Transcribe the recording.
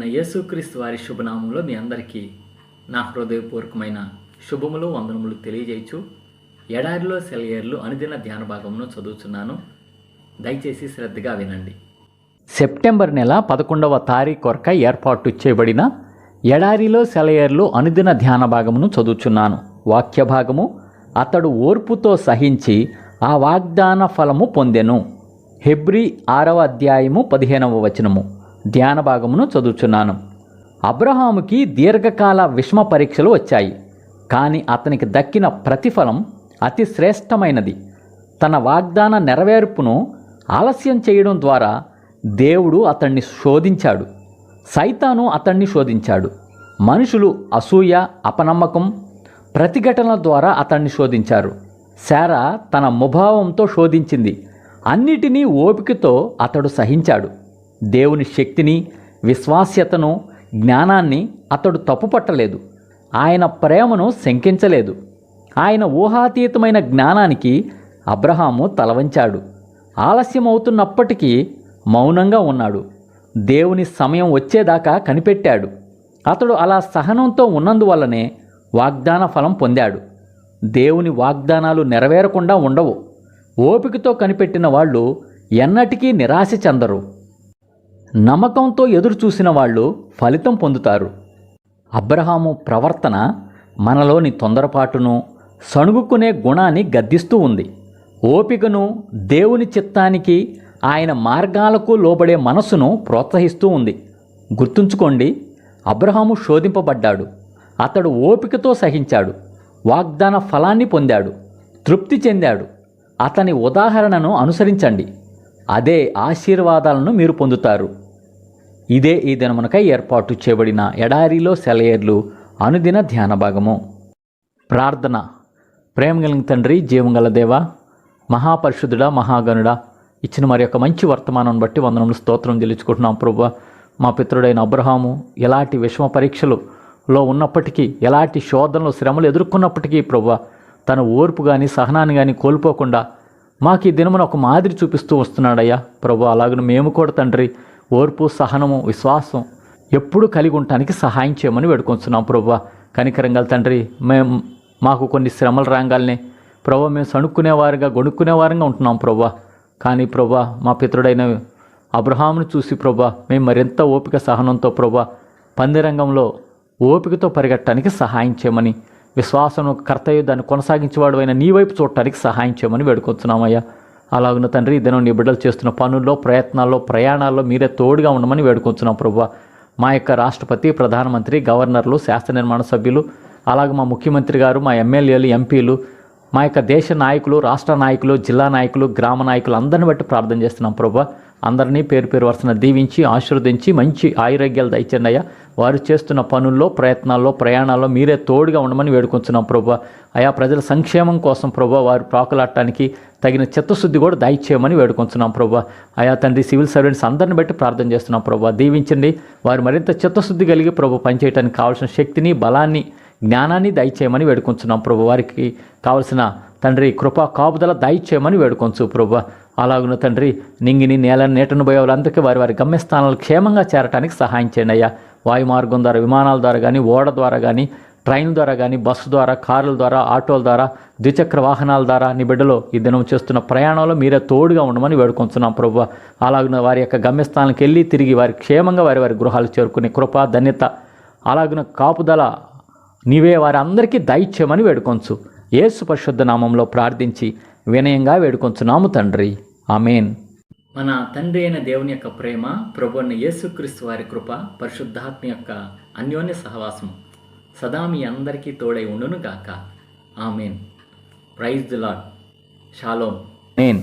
ప్రభైన యేసుక్రీస్తు వారి శుభనామంలో మీ అందరికీ నా హృదయపూర్వకమైన శుభములు వందనములు తెలియజేయచ్చు. ఎడారిలో సెలయేర్లు అనుదిన ధ్యాన భాగమును చదువుతున్నాను దయచేసి శ్రద్ధగా వినండి. సెప్టెంబర్ నెల పదకొండవ తారీఖు కొరక ఏర్పాటు చేయబడిన ఎడారిలో సెలయేర్లు అనుదిన ధ్యాన భాగమును చదువుచున్నాను. వాక్య భాగము అతడు ఓర్పుతో సహించి ఆ వాగ్దాన ఫలము పొందెను. హెబ్రి ఆరవ అధ్యాయము పదిహేనవ వచనము. ధ్యాన భాగమును చదువుచున్నాను. అబ్రహాముకి దీర్ఘకాల విషమ పరీక్షలు వచ్చాయి. కానీ అతనికి దక్కిన ప్రతిఫలం అతి శ్రేష్టమైనది. తన వాగ్దాన నెరవేర్పును ఆలస్యం చేయడం ద్వారా దేవుడు అతన్ని శోధించాడు. సైతాను అతన్ని శోధించాడు. మనుషులు అసూయ అపనమ్మకం ప్రతిఘటనల ద్వారా అతన్ని శోధించారు. శారా తన ముభావంతో శోధించింది. అన్నిటినీ ఓపికతో అతడు సహించాడు. దేవుని శక్తిని విశ్వాస్యతను జ్ఞానాన్ని అతడు తప్పుపట్టలేదు. ఆయన ప్రేమను శంకించలేదు. ఆయన ఊహాతీతమైన జ్ఞానానికి అబ్రహాము తలవంచాడు. ఆలస్యం అవుతున్నప్పటికీ మౌనంగా ఉన్నాడు. దేవుని సమయం వచ్చేదాకా కనిపెట్టాడు. అతడు అలా సహనంతో ఉన్నందువల్లనే వాగ్దాన ఫలం పొందాడు. దేవుని వాగ్దానాలు నెరవేరకుండా ఉండవు. ఓపికతో కనిపెట్టిన వాళ్ళు ఎన్నటికీ నిరాశ చెందరు. నమ్మకంతో ఎదురు చూసిన వాళ్ళు ఫలితం పొందుతారు. అబ్రహాము ప్రవర్తన మనలోని తొందరపాటును సణుగుకునే గుణాన్ని గద్దిస్తూ ఉంది. ఓపికను దేవుని చిత్తానికి ఆయన మార్గాలకు లోబడే మనసును ప్రోత్సహిస్తూ ఉంది. గుర్తుంచుకోండి అబ్రహాము శోధింపబడ్డాడు. అతడు ఓపికతో సహించాడు. వాగ్దాన ఫలాన్ని పొందాడు. తృప్తి చెందాడు. అతని ఉదాహరణను అనుసరించండి. అదే ఆశీర్వాదాలను మీరు పొందుతారు. ఇదే ఈ దినమునకై ఏర్పాటు చేయబడిన ఎడారిలో సెలయేర్లు అనుదిన ధ్యాన భాగము. ప్రార్థన. ప్రేమ కలిగిన తండ్రి జీవం గల దేవ మహాపరిశుద్ధుడా మహాగణుడా ఇచ్చిన మరి యొక్క మంచి వర్తమానం బట్టి వందనములు స్తోత్రం చెల్లించుకుంటున్నాం ప్రభు మా పితృడైన అబ్రహాము ఎలాంటి విషమ పరీక్షలులో ఉన్నప్పటికీ ఎలాంటి శోధనలు శ్రమలు ఎదుర్కొన్నప్పటికీ ప్రభు తన ఓర్పు కానీ సహనాన్ని కానీ కోల్పోకుండా మాకు ఈ దినమున ఒక మాదిరి చూపిస్తూ వస్తున్నాడయ్యా. ప్రభు అలాగను మేము కూడా తండ్రి ఓర్పు సహనము విశ్వాసం ఎప్పుడు కలిగి ఉండటానికి సహాయం చేయమని వేడుకొంచున్నాం ప్రభు కనికరంగల తండ్రి మేము మాకు కొన్ని శ్రమలు రాగాలని ప్రభు మేము సణుక్కునేవారుగా గొణుక్కునేవారంగా ఉంటున్నాం ప్రభు కానీ ప్రభు మా పితృడైన అబ్రహామును చూసి ప్రభు మేము మరింత ఓపిక సహనంతో ప్రభు పందిరంగంలో ఓపికతో పరిగెట్టడానికి సహాయం చేయమని విశ్వాసం కర్తయ్య దాన్ని కొనసాగించేవాడు అయిన నీ వైపు చూడటానికి సహాయం చేయమని వేడుకొచ్చున్నామయ్యా అలాగున్న తండ్రి ఈ దినం నీ బిడ్డలు చేస్తున్న పనుల్లో ప్రయత్నాల్లో ప్రయాణాల్లో మీరే తోడుగా ఉండమని వేడుకొంచున్నాం ప్రభు మా యొక్క రాష్ట్రపతి ప్రధానమంత్రి గవర్నర్లు శాస్త్ర నిర్మాణ సభ్యులు అలాగే మా ముఖ్యమంత్రి గారు మా ఎమ్మెల్యేలు ఎంపీలు మా యొక్క దేశ నాయకులు రాష్ట్ర నాయకులు జిల్లా నాయకులు గ్రామ నాయకులు అందరిని బట్టి ప్రార్థన చేస్తున్నాం ప్రభా అందరినీ పేరు పేరు వరుసన దీవించి ఆశీర్వదించి మంచి ఆయురోగ్యాలు దయచండి అయ్యా. వారు చేస్తున్న పనుల్లో ప్రయత్నాల్లో ప్రయాణాల్లో మీరే తోడుగా ఉండమని వేడుకొంచున్నాం ప్రభా. ఆయా ప్రజల సంక్షేమం కోసం ప్రభా వారు ప్రాకులాడటానికి తగిన చిత్తశుద్ధి కూడా దయచేయమని వేడుకొంచున్నాం ప్రభా. ఆయా తండ్రి సివిల్ సర్వెంట్స్ అందరిని బట్టి ప్రార్థన చేస్తున్నాం ప్రభా. దీవించండి. వారు మరింత చిత్తశుద్ధి కలిగి ప్రభు పనిచేయడానికి కావాల్సిన శక్తిని బలాన్ని జ్ఞానాన్ని దయచేయమని వేడుకుంటున్నాం ప్రభు. వారికి కావలసిన తండ్రి కృపా కాపుదల దయచేయమని వేడుకొంచు ప్రభు. అలాగున తండ్రి నింగిని నేల నీటను పోయే వాళ్ళందరికీ వారి వారి గమ్యస్థానాలు క్షేమంగా చేరటానికి సహాయం చేయండి అయ్యా. వాయు మార్గం ద్వారా విమానాల ద్వారా కానీ ఓడ ద్వారా కానీ ట్రైన్ ద్వారా కానీ బస్సు ద్వారా కార్ల ద్వారా ఆటోల ద్వారా ద్విచక్ర వాహనాల ద్వారా నీ బిడ్డలో ఈ దినం చేస్తున్న ప్రయాణంలో మీరే తోడుగా ఉండమని వేడుకొంచున్నాం ప్రభు. అలాగిన వారి యొక్క గమ్యస్థానానికి వెళ్ళి తిరిగి వారి క్షేమంగా వారి వారి గృహాలు చేరుకునే కృప ధన్యత అలాగున కాపుదల నీవే వారి అందరికీ దయచేయమని వేడుకొంచు. యేసు పరిశుద్ధ నామంలో ప్రార్థించి వినయంగా వేడుకొంచున్నాము తండ్రి. ఆమెన్. మన తండ్రి అయిన దేవుని యొక్క ప్రేమ ప్రభు అయిన యేసుక్రీస్తు వారి కృప పరిశుద్ధాత్మ యొక్క అన్యోన్య సహవాసం సదా మీ అందరికీ తోడై ఉండును గాక amen. Praise the lord shalom amen.